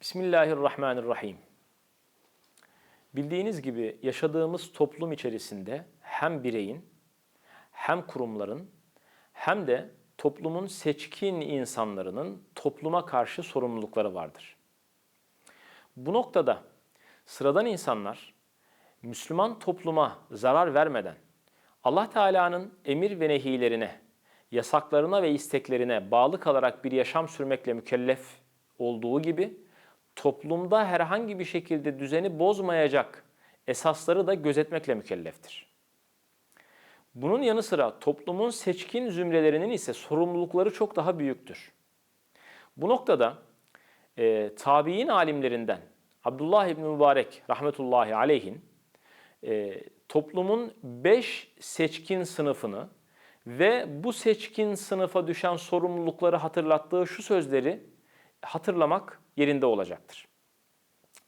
Bismillahirrahmanirrahim. Bildiğiniz gibi yaşadığımız toplum içerisinde hem bireyin hem kurumların hem de toplumun seçkin insanlarının topluma karşı sorumlulukları vardır. Bu noktada sıradan insanlar Müslüman topluma zarar vermeden Allah Teala'nın emir ve nehilerine, yasaklarına ve isteklerine bağlı kalarak bir yaşam sürmekle mükellef olduğu gibi toplumda herhangi bir şekilde düzeni bozmayacak esasları da gözetmekle mükelleftir. Bunun yanı sıra toplumun seçkin zümrelerinin ise sorumlulukları çok daha büyüktür. Bu noktada e, tabi'in alimlerinden Abdullah İbni Mübarek rahmetullahi aleyhin e, toplumun beş seçkin sınıfını ve bu seçkin sınıfa düşen sorumlulukları hatırlattığı şu sözleri hatırlamak yerinde olacaktır.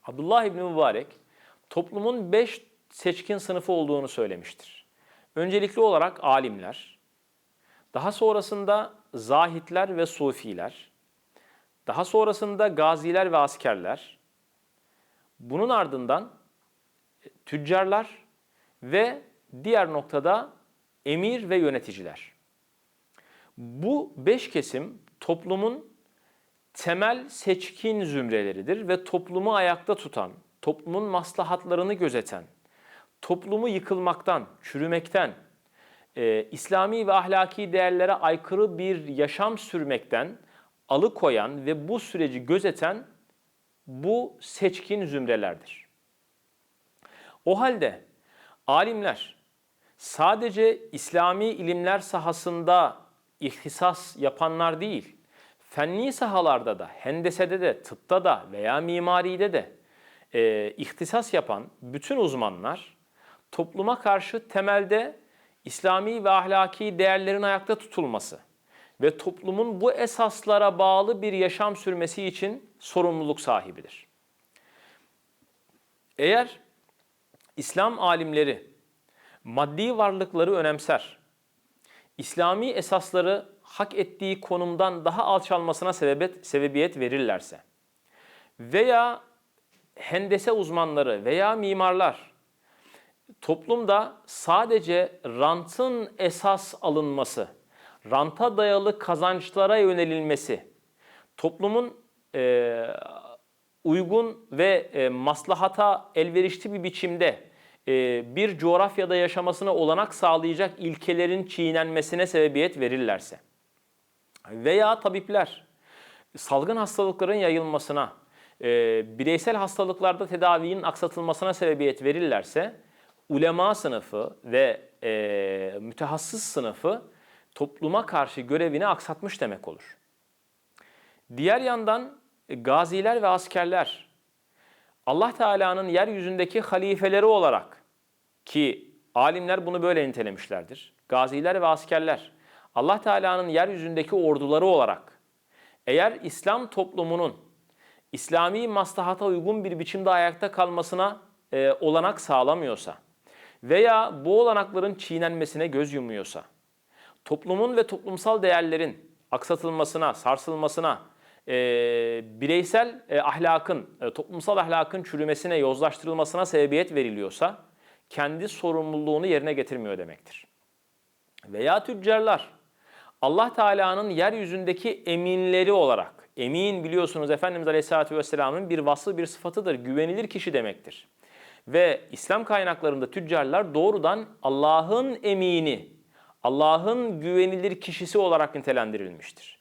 Abdullah İbni Mübarek toplumun beş seçkin sınıfı olduğunu söylemiştir. Öncelikli olarak alimler, daha sonrasında zahitler ve sufiler, daha sonrasında gaziler ve askerler, bunun ardından tüccarlar ve diğer noktada emir ve yöneticiler. Bu beş kesim toplumun temel seçkin zümreleridir ve toplumu ayakta tutan, toplumun maslahatlarını gözeten, toplumu yıkılmaktan, çürümekten, e, İslami ve ahlaki değerlere aykırı bir yaşam sürmekten alıkoyan ve bu süreci gözeten bu seçkin zümrelerdir. O halde alimler sadece İslami ilimler sahasında ihtisas yapanlar değil, fenni sahalarda da, hendesede de, tıpta da veya mimaride de e, ihtisas yapan bütün uzmanlar topluma karşı temelde İslami ve ahlaki değerlerin ayakta tutulması ve toplumun bu esaslara bağlı bir yaşam sürmesi için sorumluluk sahibidir. Eğer İslam alimleri maddi varlıkları önemser, İslami esasları hak ettiği konumdan daha alçalmasına sebebet, sebebiyet verirlerse veya hendese uzmanları veya mimarlar toplumda sadece rantın esas alınması, ranta dayalı kazançlara yönelilmesi, toplumun e, uygun ve e, maslahata elverişli bir biçimde e, bir coğrafyada yaşamasına olanak sağlayacak ilkelerin çiğnenmesine sebebiyet verirlerse veya tabipler salgın hastalıkların yayılmasına, e, bireysel hastalıklarda tedavinin aksatılmasına sebebiyet verirlerse ulema sınıfı ve e, mütehassıs sınıfı topluma karşı görevini aksatmış demek olur. Diğer yandan e, gaziler ve askerler Allah Teala'nın yeryüzündeki halifeleri olarak ki alimler bunu böyle nitelemişlerdir. Gaziler ve askerler Allah Teala'nın yeryüzündeki orduları olarak eğer İslam toplumunun İslami maslahata uygun bir biçimde ayakta kalmasına e, olanak sağlamıyorsa veya bu olanakların çiğnenmesine göz yumuyorsa, toplumun ve toplumsal değerlerin aksatılmasına, sarsılmasına, e, bireysel e, ahlakın, e, toplumsal ahlakın çürümesine, yozlaştırılmasına sebebiyet veriliyorsa, kendi sorumluluğunu yerine getirmiyor demektir. Veya tüccarlar, Allah Teala'nın yeryüzündeki eminleri olarak, emin biliyorsunuz Efendimiz Aleyhisselatü Vesselam'ın bir vasfı bir sıfatıdır, güvenilir kişi demektir. Ve İslam kaynaklarında tüccarlar doğrudan Allah'ın emini, Allah'ın güvenilir kişisi olarak nitelendirilmiştir.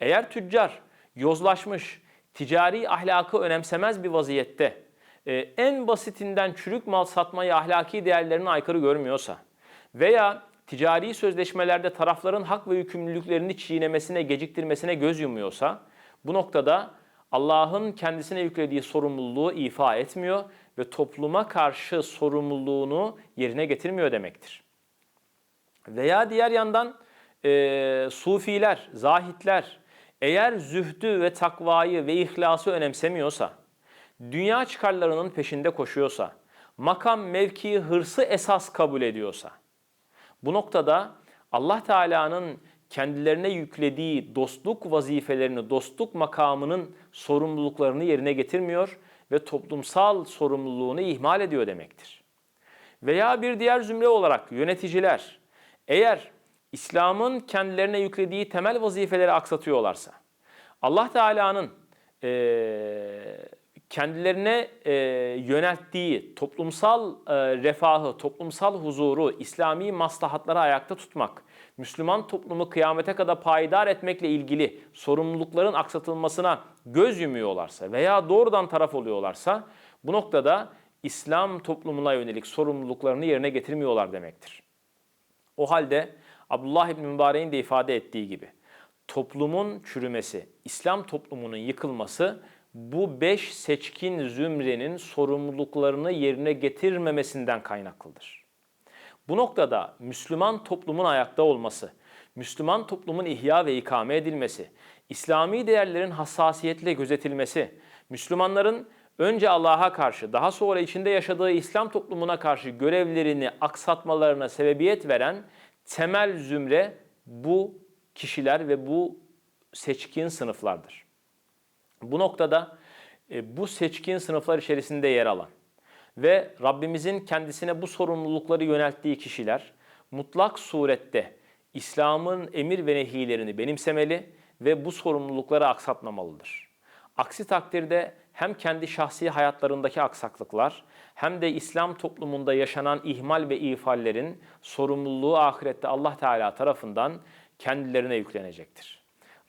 Eğer tüccar yozlaşmış, ticari ahlakı önemsemez bir vaziyette, e, en basitinden çürük mal satmayı ahlaki değerlerine aykırı görmüyorsa veya ticari sözleşmelerde tarafların hak ve yükümlülüklerini çiğnemesine, geciktirmesine göz yumuyorsa bu noktada Allah'ın kendisine yüklediği sorumluluğu ifa etmiyor ve topluma karşı sorumluluğunu yerine getirmiyor demektir. Veya diğer yandan e, sufiler, zahitler eğer zühdü ve takvayı ve ihlası önemsemiyorsa, dünya çıkarlarının peşinde koşuyorsa, makam, mevki, hırsı esas kabul ediyorsa, bu noktada Allah Teala'nın kendilerine yüklediği dostluk vazifelerini, dostluk makamının sorumluluklarını yerine getirmiyor ve toplumsal sorumluluğunu ihmal ediyor demektir. Veya bir diğer zümre olarak yöneticiler eğer İslam'ın kendilerine yüklediği temel vazifeleri aksatıyorlarsa, Allah Teala'nın e, kendilerine e, yönelttiği toplumsal e, refahı, toplumsal huzuru, İslami maslahatları ayakta tutmak, Müslüman toplumu kıyamete kadar payidar etmekle ilgili sorumlulukların aksatılmasına göz yumuyorlarsa veya doğrudan taraf oluyorlarsa bu noktada İslam toplumuna yönelik sorumluluklarını yerine getirmiyorlar demektir. O halde Abdullah İbni Mübarek'in de ifade ettiği gibi toplumun çürümesi, İslam toplumunun yıkılması bu beş seçkin zümrenin sorumluluklarını yerine getirmemesinden kaynaklıdır. Bu noktada Müslüman toplumun ayakta olması, Müslüman toplumun ihya ve ikame edilmesi, İslami değerlerin hassasiyetle gözetilmesi, Müslümanların önce Allah'a karşı daha sonra içinde yaşadığı İslam toplumuna karşı görevlerini aksatmalarına sebebiyet veren temel zümre bu kişiler ve bu seçkin sınıflardır. Bu noktada e, bu seçkin sınıflar içerisinde yer alan ve Rabbimizin kendisine bu sorumlulukları yönelttiği kişiler mutlak surette İslam'ın emir ve nehilerini benimsemeli ve bu sorumlulukları aksatmamalıdır. Aksi takdirde hem kendi şahsi hayatlarındaki aksaklıklar hem de İslam toplumunda yaşanan ihmal ve ifallerin sorumluluğu ahirette Allah Teala tarafından kendilerine yüklenecektir.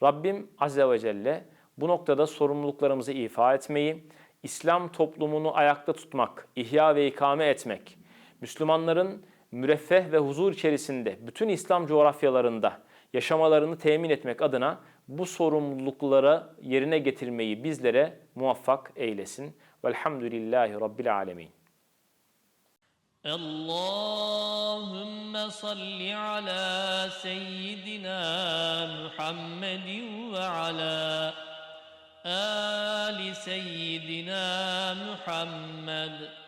Rabbim Azze ve Celle bu noktada sorumluluklarımızı ifa etmeyi, İslam toplumunu ayakta tutmak, ihya ve ikame etmek, Müslümanların müreffeh ve huzur içerisinde bütün İslam coğrafyalarında yaşamalarını temin etmek adına bu sorumlulukları yerine getirmeyi bizlere muvaffak eylesin. Velhamdülillahi Rabbil Alemin. اللهم صل على سيدنا محمد وعلى آل سيدنا محمد.